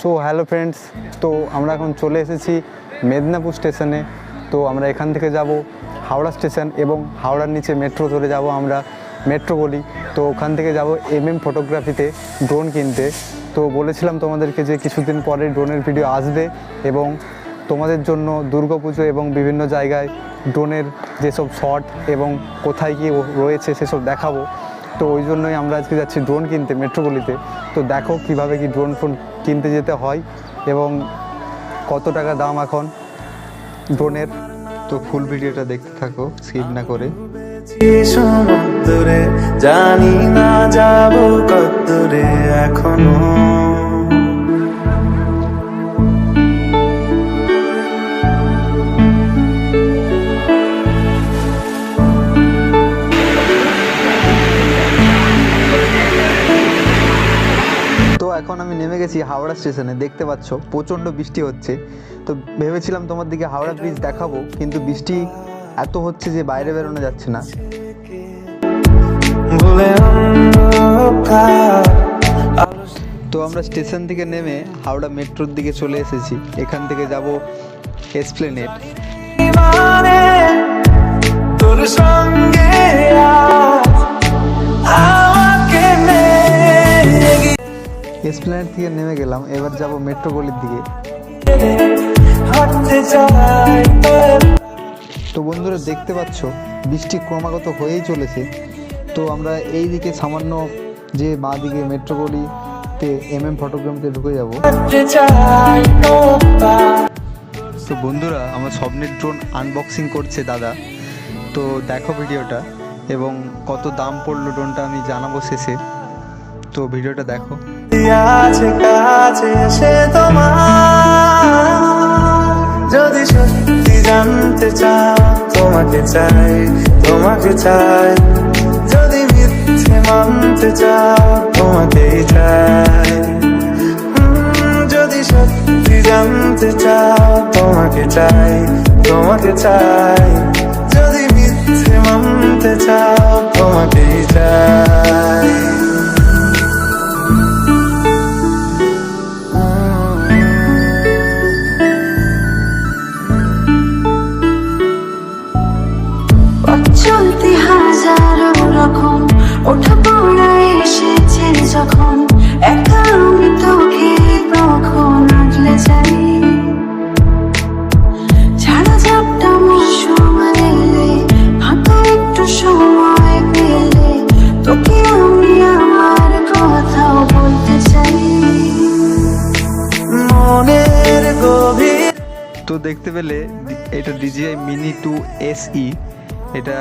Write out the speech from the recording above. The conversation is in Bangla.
সো হ্যালো ফ্রেন্ডস তো আমরা এখন চলে এসেছি মেদিনীপুর স্টেশনে তো আমরা এখান থেকে যাব হাওড়া স্টেশন এবং হাওড়ার নিচে মেট্রো ধরে যাব আমরা মেট্রো বলি তো ওখান থেকে যাব এম এম ফটোগ্রাফিতে ড্রোন কিনতে। তো বলেছিলাম তোমাদেরকে যে কিছুদিন পরে ড্রোনের ভিডিও আসবে এবং তোমাদের জন্য দুর্গাপুজো এবং বিভিন্ন জায়গায় ড্রোনের যেসব শট এবং কোথায় কি রয়েছে সেসব দেখাবো। তো ওই জন্যই আমরা আজকে যাচ্ছি ড্রোন কিনতে মেট্রোপলিতে তো দেখো কীভাবে কি ড্রোন ফোন কিনতে যেতে হয় এবং কত টাকা দাম এখন ড্রোনের তো ফুল ভিডিওটা দেখতে থাকো স্কিপ না করে। জানি না যাব কতরে এখনও। তো এখন আমি নেমে গেছি হাওড়া স্টেশনে, দেখতে পাচ্ছ, প্রচণ্ড বৃষ্টি হচ্ছে। তো ভেবেছিলাম তোমার দিকে হাওড়া ব্রিজ দেখাবো, কিন্তু বৃষ্টি এত হচ্ছে যে বাইরে বেরোনো যাচ্ছে না। তো আমরা স্টেশন থেকে নেমে হাওড়া মেট্রোর দিকে চলে এসেছি। এখান থেকে যাব এসপ্লেনেট এসপ্লেনেট থেকে নেমে গেলাম, এবার যাব মেট্রো গলির দিকে। তো বন্ধুরা, দেখতে পাচ্ছ, বৃষ্টি ক্রমাগত হয়েই চলেছে। তো আমরা এই দিকে সামান্য যে বাঁ দিকে মেট্রো গলিতে এম এম ফটোগ্রামতে ঢুকে যাব। তো বন্ধুরা, আমার স্বপ্নের ড্রোন আনবক্সিং করছে দাদা। তো দেখো ভিডিওটা, এবং কত দাম পড়ল ড্রোনটা আমি জানাব শেষে। তো ভিডিওটা দেখো। আছে কাছে এসে তোমার। যদি সত্যি জানতে চাও, তোমাকে চাই তোমাকে চাই। যদি মিথ্যে মানতে চাও, তোমাকেই চাই। যদি সত্যি জানতে চাও, তোমাকে চাই তোমাকে চাই। যদি মিথ্যে মানতে চাও দেখতে পেলে এটা ডিজিআই মিনি টু এসই এটা